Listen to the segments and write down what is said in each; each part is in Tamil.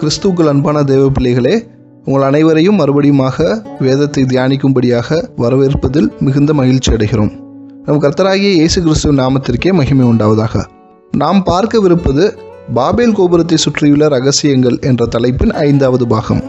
கிறிஸ்துக்கள் அன்பான தேவ பிள்ளைகளே உங்கள் அனைவரையும் மறுபடியுமாக வேதத்தை தியானிக்கும்படியாக வரவேற்பதில் மிகுந்த மகிழ்ச்சி அடைகிறோம். நம் கர்த்தராகிய இயேசு கிறிஸ்துவ நாமத்திற்கே மகிமை உண்டாவதாக. நாம் பார்க்கவிருப்பது பாபேல் கோபுரத்தை சுற்றியுள்ள ரகசியங்கள் என்ற தலைப்பின் ஐந்தாவது பாகம்.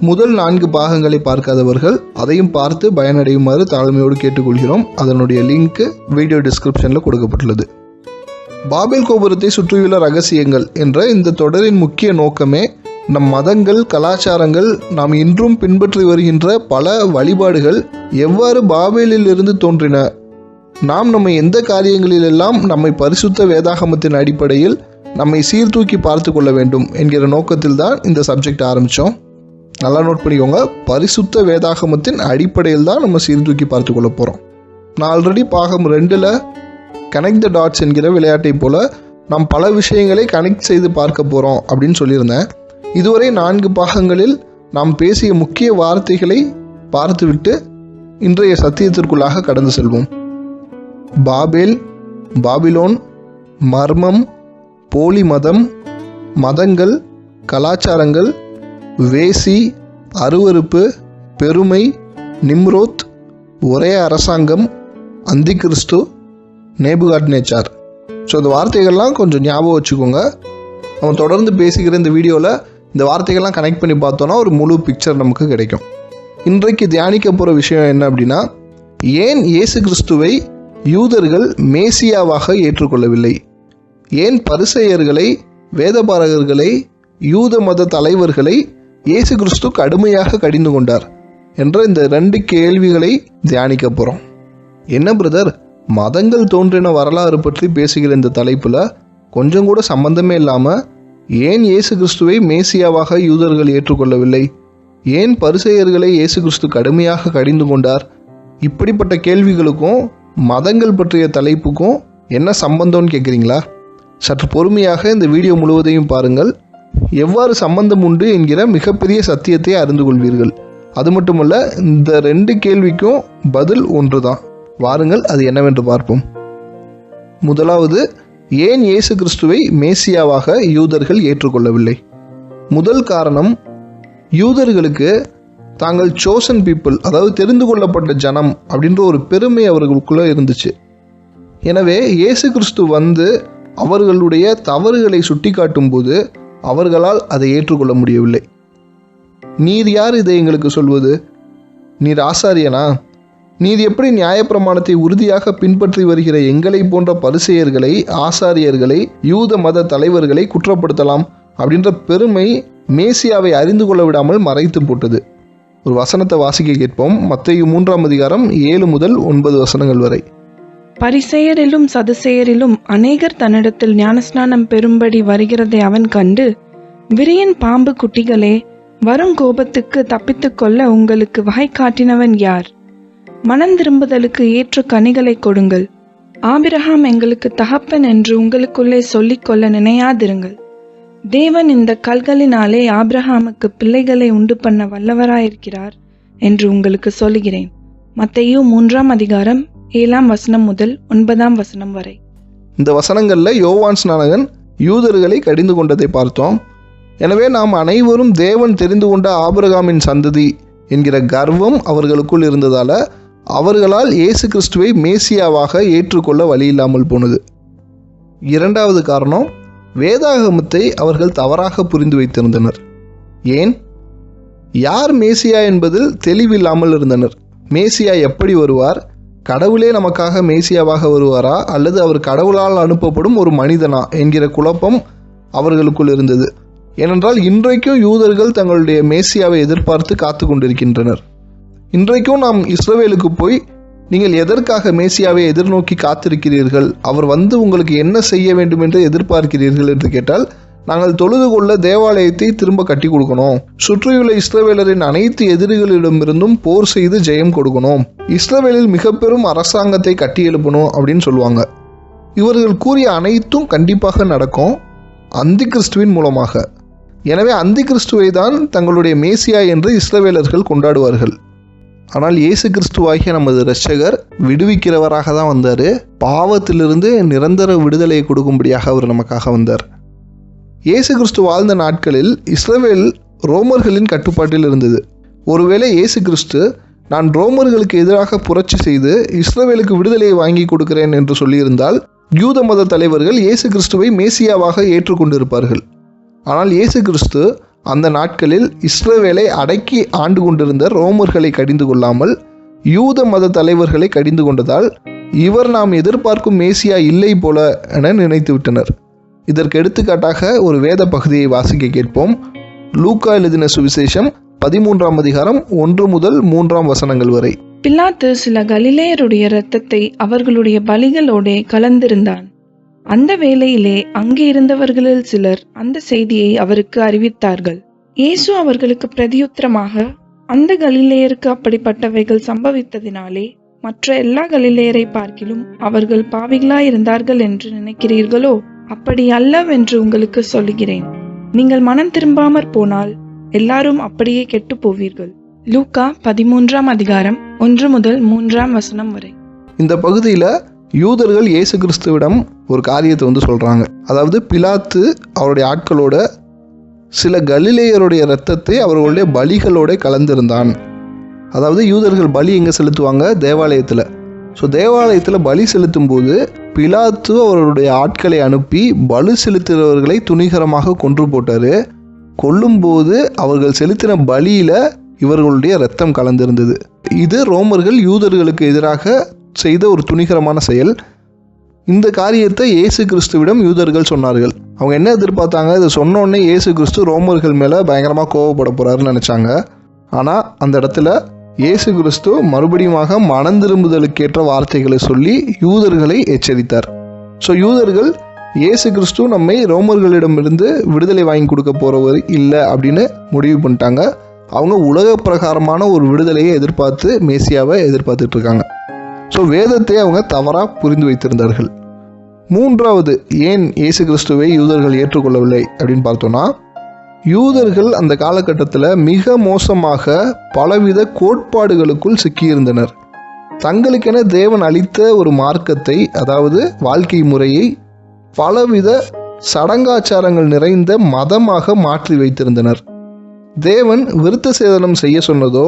முதல் நான்கு பாகங்களை பார்க்காதவர்கள் அதையும் பார்த்து பயனடையுமாறு தாழ்மையோடு கேட்டுக்கொள்கிறோம். அதனுடைய லிங்க் வீடியோ டிஸ்கிரிப்ஷனில் கொடுக்கப்பட்டுள்ளது. பாபில் கோபுரத்தை சுற்றியுள்ள ரகசியங்கள் என்ற இந்த தொடரின் முக்கிய நோக்கமே நம் மதங்கள் கலாச்சாரங்கள் நாம் இன்றும் பின்பற்றி வருகின்ற பல வழிபாடுகள் எவ்வாறு பாபேலிலிருந்து தோன்றின? நாம் நம்மை எந்த காரியங்களிலெல்லாம் நம்மை பரிசுத்த வேதாகமத்தின் அடிப்படையில் நம்மை சீர்தூக்கி பார்த்து கொள்ள வேண்டும் என்கிற நோக்கத்தில் தான் இந்த சப்ஜெக்ட் ஆரம்பித்தோம் நல்லா நோட் பண்ணிக்கோங்க. பரிசுத்த வேதாகமத்தின் அடிப்படையில் தான் நம்ம சீர்தூக்கி பார்த்து கொள்ள போகிறோம் நான் ஆல்ரெடி பாகம் ரெண்டில் கனெக்ட் த டாட்ஸ் என்கிற விளையாட்டை போல நாம் பல விஷயங்களை கனெக்ட் செய்து பார்க்க போகிறோம் அப்படின்னு சொல்லியிருந்தேன். இதுவரை நான்கு பாகங்களில் நாம் பேசிய முக்கிய வார்த்தைகளை பார்த்துவிட்டு இன்றைய சத்தியத்திற்குள்ளாக கடந்து செல்வோம். பாபேல் பாபிலோன் மர்மம் போலி மதம் மதங்கள் கலாச்சாரங்கள் வேசி அருவருப்பு பெருமை நிம்ரோத் ஒரே அரசாங்கம் அந்திகிறிஸ்து நேபுகாட் நேச்சார் ஸோ இந்த வார்த்தைகள்லாம் கொஞ்சம் ஞாபகம் வச்சுக்கோங்க. நம்ம தொடர்ந்து பேசிக்கிற இந்த வீடியோவில் இந்த வார்த்தைகள்லாம் கனெக்ட் பண்ணி பார்த்தோன்னா ஒரு முழு பிக்சர் நமக்கு கிடைக்கும். இன்றைக்கு தியானிக்க போகிற விஷயம் என்ன அப்படின்னா ஏன் இயேசு கிறிஸ்துவை யூதர்கள் மேசியாவாக ஏற்றுக்கொள்ளவில்லை? ஏன் பரிசெயர்களை வேதபாரகர்களை யூத மத தலைவர்களை இயேசு கிறிஸ்து கடுமையாக கடிந்து கொண்டார்? என்ற இந்த ரெண்டு கேள்விகளை தியானிக்க போகிறோம் என்ன பிரதர் மதங்கள் தோன்றின வரலாறு பற்றி பேசுகிற இந்த தலைப்பில் கொஞ்சம் கூட சம்பந்தமே இல்லாமல் ஏன் இயேசு கிறிஸ்துவை மேசியாவாக யூதர்கள் ஏற்றுக்கொள்ளவில்லை? ஏன் பரிசெயர்களை இயேசு கிறிஸ்து கடுமையாக கடிந்து கொண்டார்? இப்படிப்பட்ட கேள்விகளுக்கும் மதங்கள் பற்றிய தலைப்புக்கும் என்ன சம்பந்தம்னு கேட்குறீங்களா சற்று பொறுமையாக இந்த வீடியோ முழுவதையும் பாருங்கள். எவ்வாறு சம்பந்தம் உண்டு என்கிற மிகப்பெரிய சத்தியத்தை அறிந்து கொள்வீர்கள். அது மட்டுமல்ல இந்த ரெண்டு கேள்விக்கும் பதில் ஒன்று தான் வாருங்கள் அது என்னவென்று பார்ப்போம். முதலாவது ஏன் இயேசு கிறிஸ்துவை மேசியாவாக யூதர்கள் ஏற்றுக்கொள்ளவில்லை? முதல் காரணம் யூதர்களுக்கு தாங்கள் சோசன் பீப்புள் அதாவது தெரிந்து கொள்ளப்பட்ட ஜனம் அப்படின்ற ஒரு பெருமை அவர்களுக்குள்ளே இருந்துச்சு. எனவே இயேசு கிறிஸ்து வந்து அவர்களுடைய தவறுகளை சுட்டிக்காட்டும்போது அவர்களால் அதை ஏற்றுக்கொள்ள முடியவில்லை. நீர் யார் இதை எங்களுக்கு சொல்வது? நீர் ஆசாரியனா? நீதி எப்படி நியாயப்பிரமாணத்தை உறுதியாக பின்பற்றி வருகிற எங்களை போன்ற பரிசெயர்களை ஆசாரியர்களை யூத மத தலைவர்களை குற்றப்படுத்தலாம் அப்படின்ற பெருமை மேசியாவை அறிந்து கொள்ள விடாமல் மறைத்து போட்டது. ஒரு வசனத்தை வாசிக்க கேட்போம். மத்திய மூன்றாம் அதிகாரம் ஏழு முதல் ஒன்பது வசனங்கள் வரை. பரிசெயரிலும் சதுசெயரிலும் அநேகர் தன்னிடத்தில் ஞானஸ்நானம் பெறும்படி வருகிறதை அவன் கண்டு விரியன் பாம்பு குட்டிகளே வரும் கோபத்துக்கு தப்பித்துக்கொள்ள உங்களுக்கு வகை காட்டினவன் யார்? மனம் திரும்புதலுக்கு ஏற்ற கனிகளை கொடுங்கள். ஆபிரகாம் எங்களுக்கு தகப்பன் என்று உங்களுக்குள்ளே சொல்லிக்கொள்ள நினையாதிருங்கள். தேவன் இந்த கல்களினாலே ஆபிரஹாமுக்கு பிள்ளைகளை உண்டு பண்ண வல்லவராயிருக்கிறார் என்று உங்களுக்கு சொல்லுகிறேன். மத்தையோ மூன்றாம் அதிகாரம் ஏழாம் வசனம் முதல் ஒன்பதாம் வசனம் வரை. இந்த வசனங்களில் யோவான் ஸ்நானகன் யூதர்களை கடிந்து கொண்டதை பார்த்தோம். எனவே நாம் அனைவரும் தேவன் தெரிந்து கொண்ட ஆபிரகாமின் சந்ததி என்கிற கர்வம் அவர்களுக்குள் இருந்ததால் அவர்களால் இயேசு கிறிஸ்துவை மேசியாவாக ஏற்றுக்கொள்ள வழியில்லாமல் போனது. இரண்டாவது காரணம் வேதாகமத்தை அவர்கள் தவறாக புரிந்து வைத்திருந்தனர். ஏன்? யார் மேசியா என்பதில் தெளிவில்லாமல் இருந்தனர். மேசியா எப்படி வருவார்? கடவுளே நமக்காக மேசியாவாக வருவாரா? அல்லது அவர் கடவுளால் அனுப்பப்படும் ஒரு மனிதனா? என்கிற குழப்பம் அவர்களுக்குள் இருந்தது. ஏனென்றால் இன்றைக்கும் யூதர்கள் தங்களுடைய மேசியாவை எதிர்பார்த்து காத்து கொண்டிருக்கின்றனர். இன்றைக்கும் நாம் இஸ்ரவேலுக்கு போய் நீங்கள் எதற்காக மேசியாவை எதிர்நோக்கி காத்திருக்கிறீர்கள்? அவர் வந்து உங்களுக்கு என்ன செய்ய வேண்டும் என்று எதிர்பார்க்கிறீர்கள் என்று கேட்டால் நாங்கள் தொழுது கொள்ள தேவாலயத்தை திரும்ப கட்டி கொடுக்கணும். சுற்றியுள்ள இஸ்ரவேலரின் அனைத்து எதிரிகளிடமிருந்தும் போர் செய்து ஜெயம் கொடுக்கணும். இஸ்ரவேலில் மிக பெரும் அரசாங்கத்தை கட்டி எழுப்பணும் அப்படின்னு சொல்லுவாங்க. இவர்கள் கூறிய அனைத்தும் கண்டிப்பாக நடக்கும். அந்தி கிறிஸ்துவின் மூலமாக. எனவே அந்தி கிறிஸ்துவை தான் தங்களுடைய மேசியா என்று இஸ்ரவேலர்கள் கொண்டாடுவார்கள். ஆனால் இயேசு கிறிஸ்துவாகிய நமது இரட்சகர் விடுவிக்கிறவராக தான் வந்தார். பாவத்திலிருந்து நிரந்தர விடுதலையை கொடுக்கும்படியாக அவர் நமக்காக வந்தார். இயேசு கிறிஸ்து வாழ்ந்த நாட்களில் இஸ்ரவேல் ரோமர்களின் கட்டுப்பாட்டில் இருந்தது. ஒருவேளை இயேசு கிறிஸ்து நான் ரோமர்களுக்கு எதிராக புரட்சி செய்து இஸ்ரவேலுக்கு விடுதலையை வாங்கி கொடுக்கிறேன் என்று சொல்லியிருந்தால் யூத மத தலைவர்கள் இயேசு கிறிஸ்துவை மேசியாவாக ஏற்றுக்கொண்டிருப்பார்கள். ஆனால் இயேசு கிறிஸ்து அந்த நாட்களில் இஸ்ரவேலை அடக்கி ஆண்டு கொண்டிருந்த ரோமர்களை கடிந்து கொள்ளாமல் யூத மத தலைவர்களை கடிந்து கொண்டதால் இவர் நாம் எதிர்பார்க்கும் மேசியா இல்லை போல என நினைத்துவிட்டனர் இதற்கு எடுத்துக்காட்டாக ஒரு வேத பகுதியை வாசிக்க கேட்போம். லூக்கா எழுதின சுவிசேஷம் பதிமூன்றாம் அதிகாரம் ஒன்று முதல் மூன்றாம் வசனங்கள் வரை. பிலாத்து சில கலிலேயருடைய இரத்தத்தை அவர்களுடைய பலிகளோடே கலந்திருந்தான். அந்த வேளையிலே அங்கே இருந்தவர்களில் சிலர் அந்த செய்தியை அவருக்கு அறிவித்தார்கள். இயேசு அவர்களுக்கு பிரதியுத்தரமாக அந்த கலிலேயருக்கு அப்படிப்பட்டவைகள் சம்பவித்ததினாலே மற்ற எல்லா கலிலேயரை பார்க்கிலும் அவர்கள் பாவிகளாயிருந்தார்கள் என்று நினைக்கிறீர்களோ? அப்படி அல்லவென்று உங்களுக்கு சொல்லுகிறேன். நீங்கள் மனம் திரும்பாமற் போனால் எல்லாரும் அப்படியே கெட்டுப் போவீர்கள் லூக்கா பதிமூன்றாம் அதிகாரம் ஒன்று முதல் மூன்றாம் வசனம் வரை. இந்த பகுதியில் யூதர்கள் இயேசு கிறிஸ்துவிடம் ஒரு காரியத்தை வந்து சொல்கிறாங்க அதாவது பிலாத்து அவருடைய ஆட்களோட சில கலிலேயருடைய ரத்தத்தை அவர்களுடைய பலிகளோட கலந்திருந்தான். அதாவது யூதர்கள் பலி எங்கே செலுத்துவாங்க? தேவாலயத்தில். ஸோ தேவாலயத்தில் பலி செலுத்தும் போது பிலாத்து அவருடைய ஆட்களை அனுப்பி பலி செலுத்துகிறவர்களை துணிகரமாக கொன்று போட்டார். கொல்லும்போது அவர்கள் செலுத்தின பலியில் இவர்களுடைய ரத்தம் கலந்திருந்தது. இது ரோமர்கள் யூதர்களுக்கு எதிராக செய்த ஒரு துணிகரமான செயல். இந்த காரியத்தை இயேசு கிறிஸ்துவிடம் யூதர்கள் சொன்னார்கள். அவங்க என்ன எதிர்பார்த்தாங்க? இதை சொன்னோடனே இயேசு கிறிஸ்து ரோமர்கள் மேலே பயங்கரமாக கோவப்பட போகிறாருன்னு நினச்சாங்க. ஆனால் அந்த இடத்துல இயேசு கிறிஸ்து மறுபடியுமாக மனம் திரும்புதலுக்கேற்ற வார்த்தைகளை சொல்லி யூதர்களை எச்சரித்தார். ஸோ யூதர்கள் இயேசு கிறிஸ்து நம்மை ரோமர்களிடமிருந்து விடுதலை வாங்கி கொடுக்க போகிறவர் இல்லை அப்படின்னு முடிவு பண்ணிட்டாங்க. அவங்க உலக பிரகாரமான ஒரு விடுதலையை எதிர்பார்த்து மேசியாவை எதிர்பார்த்துட்டு இருக்காங்க. ஸோ வேதத்தை அவங்க தவறாக புரிந்து வைத்திருந்தார்கள். மூன்றாவது ஏன் இயேசு கிறிஸ்துவை யூதர்கள் ஏற்றுக்கொள்ளவில்லை அப்படின்னு பார்த்தோன்னா யூதர்கள் அந்த காலகட்டத்தில் மிக மோசமாக பலவித கோட்பாடுகளுக்குள் சிக்கியிருந்தனர். தங்களுக்கென தேவன் அளித்த ஒரு மார்க்கத்தை அதாவது வாழ்க்கை முறையை பலவித சடங்காச்சாரங்கள் நிறைந்த மதமாக மாற்றி வைத்திருந்தனர். தேவன் விருத்த சேதனம் செய்ய சொன்னதோ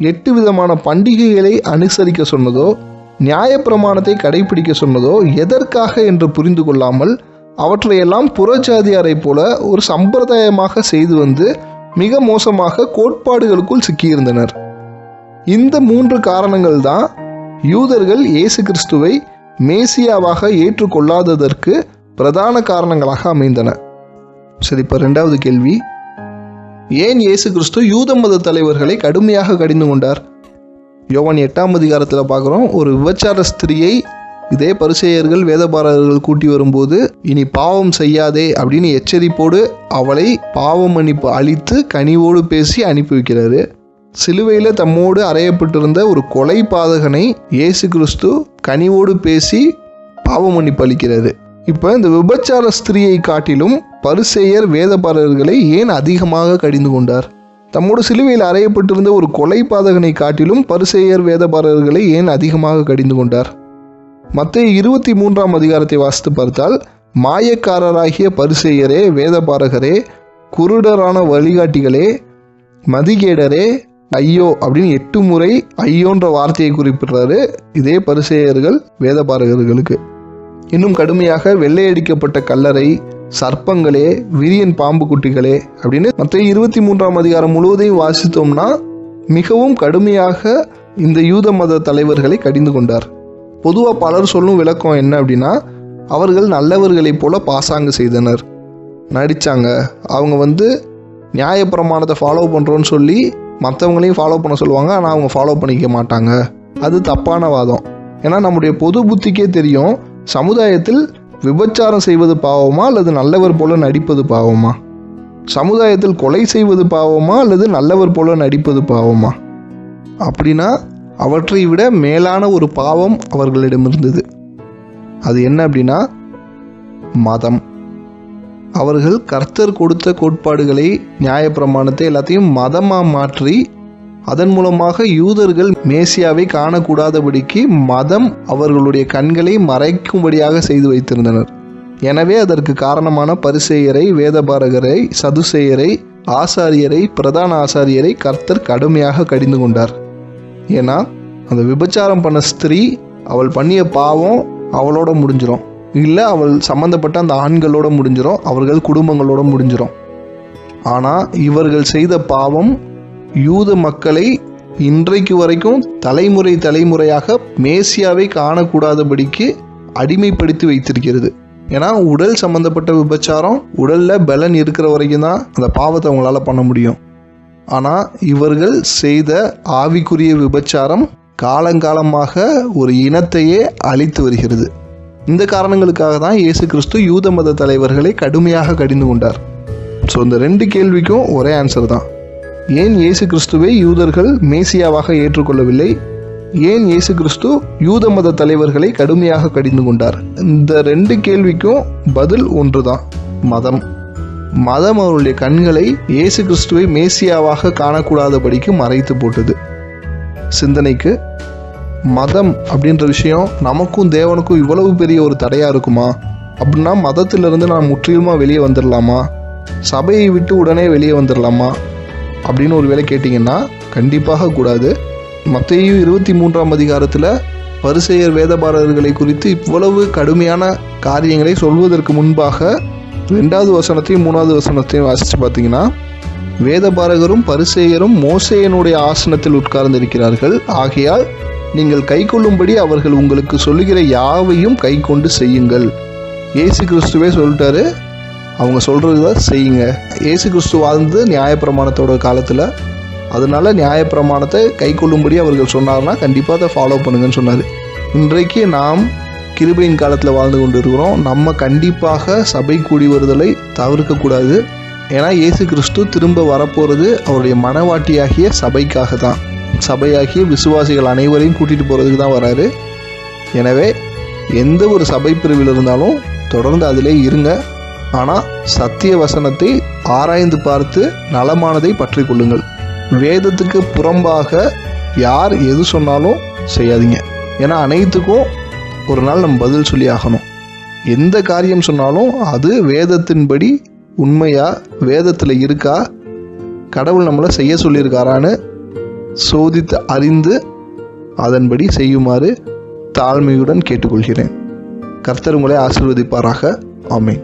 எட்டு விதமான பண்டிகைகளை அனுசரிக்க சொன்னதோ நியாயப்பிரமாணத்தை கடைபிடிக்க சொன்னதோ எதற்காக என்று புரிந்து கொள்ளாமல் அவற்றையெல்லாம் புறஜாதியாரை போல ஒரு சம்பிரதாயமாக செய்து வந்து மிக மோசமாக கோட்பாடுகளுக்குள் சிக்கியிருந்தனர். இந்த மூன்று காரணங்கள் தான் யூதர்கள் இயேசு கிறிஸ்துவை மேசியாவாக ஏற்றுக்கொள்ளாததற்கு பிரதான காரணங்களாக அமைந்தன. சரி இப்போ ரெண்டாவது கேள்வி. ஏன் இயேசு கிறிஸ்து யூத மத தலைவர்களை கடுமையாக கடிந்து கொண்டார்? யோவான் எட்டாம் அதிகாரத்தில் பார்க்குறோம் ஒரு விபச்சார ஸ்திரியை இதே பரிசேயர்கள் வேதபாரர்கள் கூட்டி வரும்போது இனி பாவம் செய்யாதே அப்படின்னு எச்சரிப்போடு அவளை பாவம் மன்னிப்பு அழித்து கனிவோடு பேசி அனுப்பி வைக்கிறாரு. சிலுவையில் தம்மோடு அறையப்பட்டிருந்த ஒரு கொலை பாதகனை இயேசு கிறிஸ்து கனிவோடு பேசி பாவ மன்னிப்பு அளிக்கிறது இப்போ இந்த விபச்சார ஸ்திரியை காட்டிலும் பரிசேயர் வேதபாரர்களை ஏன் அதிகமாக கடிந்து கொண்டார்? தம்மோடு சிலுவையில் அறையப்பட்டிருந்த ஒரு கொலை பாதகனை காட்டிலும் பரிசேயர் வேதபாரர்களை ஏன் அதிகமாக கடிந்து கொண்டார்? மத்திய இருபத்தி மூன்றாம் அதிகாரத்தை வாசித்து பார்த்தால் மாயக்காரராகிய பரிசேயரே வேதபாரகரே குருடரான வழிகாட்டிகளே மதிகேடரே ஐயோ அப்படின்னு எட்டு முறை ஐயோன்ற வார்த்தையை குறிப்பிடுறாரு இதே பரிசேயர்கள் வேதபாரகர்களுக்கு. இன்னும் கடுமையாக வெள்ளையடிக்கப்பட்ட கல்லறை சர்ப்பங்களே விரியன் பாம்பு குட்டிகளே அப்படின்னு மற்ற இருபத்தி மூன்றாம் அதிகாரம் முழுவதையும் வாசித்தோம்னா மிகவும் கடுமையாக இந்த யூத மத தலைவர்களை கடிந்து கொண்டார். பொதுவாக பலர் சொல்லும் விளக்கம் என்ன அப்படின்னா அவர்கள் நல்லவர்களைப் போல பாசாங்கு செய்தனர். நடித்தாங்க அவங்க வந்து நியாயப்பிரமாணத்தை ஃபாலோ பண்ணுறோன்னு சொல்லி மற்றவங்களையும் ஃபாலோ பண்ண சொல்லுவாங்க. ஆனால் அவங்க ஃபாலோ பண்ணிக்க மாட்டாங்க. அது தப்பான வாதம். ஏன்னா நம்முடைய பொது புத்திக்கே தெரியும் சமுதாயத்தில் விபச்சாரம் செய்வது பாவமா அல்லது நல்லவர் போல நடிப்பது பாவமா? சமுதாயத்தில் கொலை செய்வது பாவமா அல்லது நல்லவர் போல நடிப்பது பாவமா? அப்படின்னா அவற்றை விட மேலான ஒரு பாவம் அவர்களிடம் இருந்தது. அது என்ன அப்படின்னா மதம். அவர்கள் கர்த்தர் கொடுத்த கோட்பாடுகளை நியாயப்பிரமாணத்தை எல்லாத்தையும் மதமாக மாற்றி அதன் மூலமாக யூதர்கள் மேசியாவை காணக்கூடாதபடிக்கு மதம் அவர்களுடைய கண்களை மறைக்கும்படியாக செய்து வைத்திருந்தனர். எனவே அதற்கு காரணமான பரிசேயரை வேதபாரகரை சதுசேயரை ஆசாரியரை பிரதான ஆசாரியரை கர்த்தர் கடுமையாக கடிந்து கொண்டார். ஏன்னா அந்த விபச்சாரம் பண்ண ஸ்திரீ அவள் பண்ணிய பாவம் அவளோட முடிஞ்சிடும் இல்லை அவள் சம்மந்தப்பட்ட அந்த ஆண்களோட முடிஞ்சிடும் அவர்கள் குடும்பங்களோட முடிஞ்சிடும் ஆனால் இவர்கள் செய்த பாவம் யூத மக்களை இன்றைக்கு வரைக்கும் தலைமுறை தலைமுறையாக மேசியாவை காணக்கூடாதபடிக்கு அடிமைப்படுத்தி வைத்திருக்கிறது. ஏன்னா உடல் சம்பந்தப்பட்ட விபச்சாரம் உடல்ல பலன் இருக்கிற வரைக்கும் தான் அந்த பாவத்தை அவங்களால பண்ண முடியும். ஆனால் இவர்கள் செய்த ஆவிக்குரிய விபச்சாரம் காலங்காலமாக ஒரு இனத்தையே அழித்து வருகிறது. இந்த காரணங்களுக்காக தான் இயேசு கிறிஸ்து யூத மத தலைவர்களை கடுமையாக கடிந்து கொண்டார். ஸோ இந்த ரெண்டு கேள்விக்கும் ஒரே ஆன்சர் தான். ஏன் இயேசு கிறிஸ்துவை யூதர்கள் மேசியாவாக ஏற்றுக்கொள்ளவில்லை? ஏன் இயேசு கிறிஸ்து யூத மத தலைவர்களை கடுமையாக கடிந்து கொண்டார்? இந்த ரெண்டு கேள்விக்கும் பதில் ஒன்றுதான் மதம். மதம் அவருடைய கண்களை இயேசு கிறிஸ்துவை மேசியாவாக காணக்கூடாதபடிக்கு மறைத்து போட்டது. சிந்தனைக்கு மதம் அப்படின்ற விஷயம் நமக்கும் தேவனுக்கும் இவ்வளவு பெரிய ஒரு தடையா இருக்குமா? அப்படின்னா மதத்திலிருந்து நான் முற்றிலுமா வெளியே வந்துடலாமா சபையை விட்டு உடனே வெளியே வந்துடலாமா அப்படின்னு ஒரு வேலை கேட்டிங்கன்னா கண்டிப்பாக கூடாது. மத்தையும் இருபத்தி மூன்றாம் அதிகாரத்தில் பரிசெயர் வேதபாரர்களை குறித்து இவ்வளவு கடுமையான காரியங்களை சொல்வதற்கு முன்பாக ரெண்டாவது வசனத்தையும் மூணாவது வசனத்தையும் வாசித்து பார்த்தீங்கன்னா வேதபாரகரும் பரிசேயரும் மோசேயனுடைய ஆசனத்தில் உட்கார்ந்திருக்கிறார்கள். ஆகையால் நீங்கள் கைக்கொள்ளும்படி அவர்கள் உங்களுக்கு சொல்லுகிற யாவையும் கை கொண்டு செய்யுங்கள். இயேசு கிறிஸ்துவே சொல்லிட்டாரு அவங்க சொல்கிறத செய்யுங்க. ஏசு கிறிஸ்து வாழ்ந்து நியாயப்பிரமாணத்தோட காலத்தில் அதனால நியாயப்பிரமாணத்தை கை கொள்ளும்படி அவர்கள் சொன்னார்னா கண்டிப்பாக அதை ஃபாலோ பண்ணுங்கன்னு சொன்னார். இன்றைக்கு நாம் கிருபையின் காலத்தில் வாழ்ந்து கொண்டு இருக்கிறோம் நம்ம கண்டிப்பாக சபை கூடி வருதலை தவிர்க்கக்கூடாது ஏன்னா இயேசு கிறிஸ்து திரும்ப வரப்போகிறது அவருடைய மனவாட்டியாகிய சபைக்காக தான். சபையாகிய விசுவாசிகள் அனைவரையும் கூட்டிகிட்டு போகிறதுக்கு தான் வராரு. எனவே எந்த ஒரு சபை பிரிவில் இருந்தாலும் தொடர்ந்து அதிலே இருங்க. ஆனால் சத்திய வசனத்தை ஆராய்ந்து பார்த்து நலமானதை பற்றி கொள்ளுங்கள். வேதத்துக்கு புறம்பாக யார் எது சொன்னாலும் செய்யாதீங்க. ஏன்னா அனைத்துக்கும் ஒரு நாள் நம்ம பதில் சொல்லி ஆகணும். எந்த காரியம் சொன்னாலும் அது வேதத்தின்படி உண்மையா வேதத்தில் இருக்கா கடவுள் நம்மளை செய்ய சொல்லியிருக்காரான்னு சோதித்து அறிந்து அதன்படி செய்யுமாறு தாழ்மையுடன் கேட்டுக்கொள்கிறேன். கர்த்தர் உங்களை ஆசிர்வதிப்பாராக. ஆமென்.